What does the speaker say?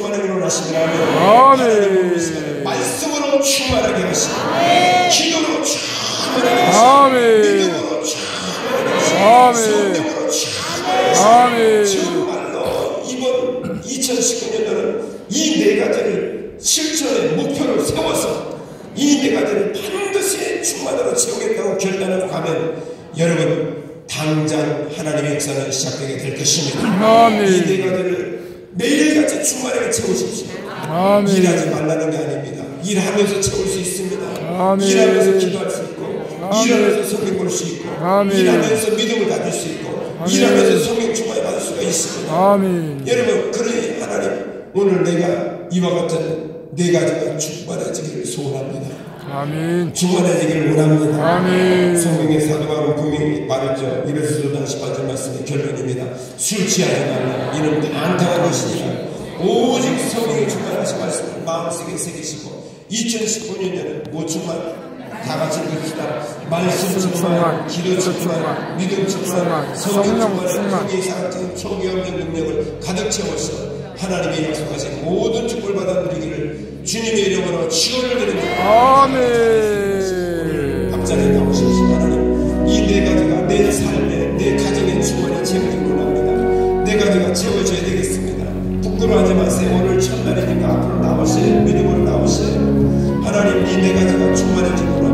충만하게 일어나시더라면 아멘. 말씀으로 충만하게 하시고 기도로 충만하게 하시고. 믿음으로 충만하게 하시고. 성령으로 충만하게 하시고. 정말로 이번 2019년도는 이 네 가지를 실천의 목표를 세워서 이 네 가지를 반드시 충만으로 채우겠다고 결단하고 가면 여러분 당장 하나님의 역사는 시작되게 될 것입니다. 아멘. 이 네 가지를 매일같이 충만하게 채우십시오. 아멘. 일하지 말라는 게 아닙니다. 일하면서 채울 수 있습니다. 아멘. 일하면서 기도할 수 있고, 아멘. 일하면서 성경 볼수 있고. 일하면서 믿음을 가질 수 있고. 일하면서 성경 충만히 받을 수가 있습니다. 아멘. 여러분, 그러니 하나님, 오늘 내가 이와 같은 네 가지가 충만해지기를 소원합니다. 아멘. 충만해지기를 원합니다. 아멘. 성경의 사도바로 분명히 말했죠. 이베소 도장 18절 말씀의 결론입니다. 술 취하지 말라. 이는 방탕한 것이니라. 오직 성령의 충만하신 말씀을 마음속에 새기시고 2019년에는 뭐 충만? 다 같이 읽읍시다. 말씀 충만, 기도 충만, 믿음 충만, 성령 충만. 성의 사각적인 초기 없는 능력을 가득 채워서 하나님의 약속하신 모든 축복을 받아 누리기를 주님의 이름으로 치료를 드립니다. 아멘. 앞자리에 나오십시오. 하나님 이 네 가지가 내 삶에 내 가정의 충만히 채워지길 원합니다. 네 가지가 채워져야 되겠습니다. 부끄러워하지 마세요. 오늘 첫날이니까 앞으로 나오세요 믿음으로 나오세요 하나님 이 네 가지가 원합니다 소원이